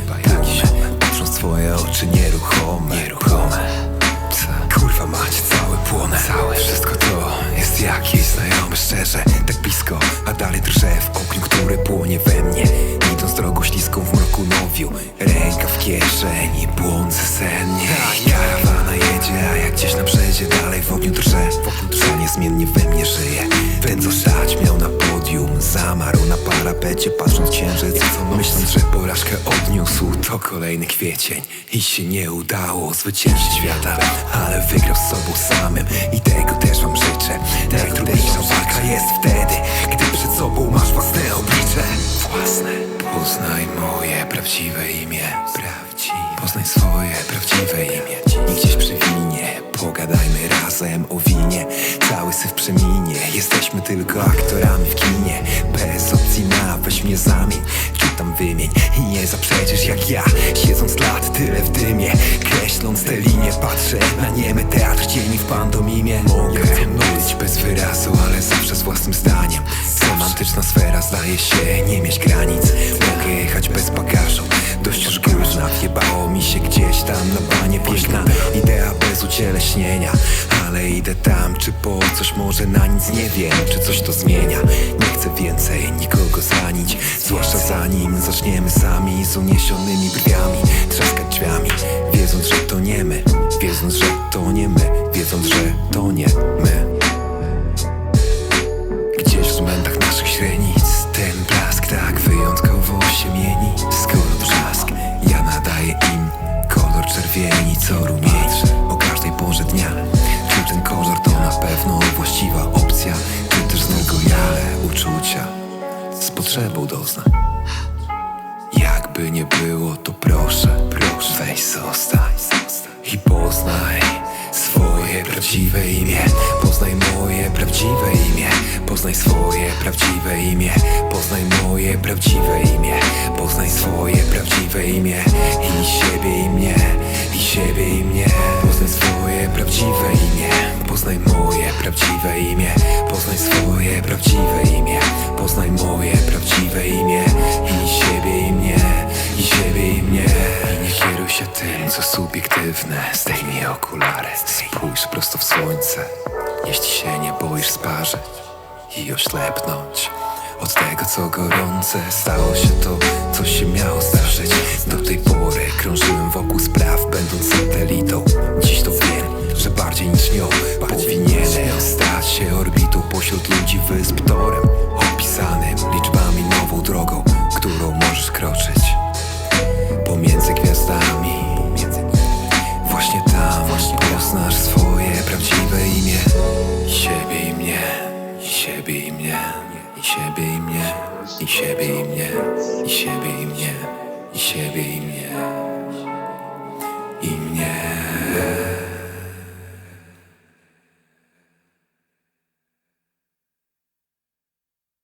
chyba jakiś Patrząc twoje oczy nieruchome. Nieruchome. Kurwa mać, całe płonę. Całe. Wszystko to jest jakieś znajome szczerze Tak blisko, a dalej drże w ogniu, który płonie we mnie. Idąc drogą śliską w mroku nowiu. Ręka w kieszeni, błądzę sennie Karawana jedzie, a jak gdzieś na przedzie Dalej w ogniu drże, w ogniu drże Niezmiennie we mnie żyje. Ten co Zamarł na parapecie patrząc księżyc Myśląc, że porażkę odniósł. To kolejny kwiecień I się nie udało zwyciężyć świata Ale wygrał z sobą samym I tego też wam życzę. Najtrudniejsza walka jest wtedy Gdy przed sobą masz własne oblicze. Własne. Poznaj moje prawdziwe imię. Prawdziwe. Poznaj swoje prawdziwe imię. I gdzieś przy winie Pogadajmy razem o winie. Cały syf przeminie Jesteśmy tylko aktorami w kinie. Bez opcji na weź mnie zamień Czytam wymień? I nie zaprzeczysz jak ja. Siedząc lat tyle w dymie. Kreśląc te linie Patrzę na niemy. Teatr cieni w pandomimie Mogę być bez wyrazu, ale zawsze z własnym zdaniem. Semantyczna sfera zdaje się nie mieć granic. Mogę jechać bez bagażu. Dość już górna, wjebało mi się gdzieś tam na banie Piękna idea bez ucieleśnienia Ale idę tam, czy po coś może na nic nie wiem Czy coś to zmienia. Nie chcę więcej nikogo zranić Zwłaszcza zanim zaczniemy sami z uniesionymi brwiami Trzaskać drzwiami, wiedząc, że to nie my Wiedząc, że to nie my Wiedząc, że to nie my. Gdzieś w zmętach naszych źrenic Ten blask Czerwieni, co rumieni O każdej porze dnia. Czy ten kolor to na pewno właściwa opcja. Czy też znnego jale uczucia. Z potrzebą doznań jakby nie było, to proszę, proszę. Weź zostań. I poznaj swoje prawdziwe imię. Poznaj moje prawdziwe imię. Poznaj swoje prawdziwe imię. Poznaj moje prawdziwe imię. Poznaj swoje prawdziwe imię. I siebie i mnie prawdziwe imię. Poznaj moje prawdziwe imię. Poznaj swoje prawdziwe imię. Poznaj moje prawdziwe imię. I siebie i mnie. I siebie i mnie. I nie kieruj się tym, co subiektywne. Zdejmij okulary. Spójrz prosto w słońce. Jeśli się nie boisz sparzeć I oślepnąć. Od tego co gorące Stało się to, co się miało zdarzyć Do tej pory krążyłem wokół spraw Będąc satelitą stać się orbitą Pośród ludzi wysp torem Opisanym liczbami nową drogą Którą możesz kroczyć Pomiędzy gwiazdami. Właśnie tam poznasz swoje prawdziwe imię. Siebie i mnie. Siebie i mnie. I siebie i mnie. I siebie i mnie. I siebie i mnie. I siebie i mnie. I mnie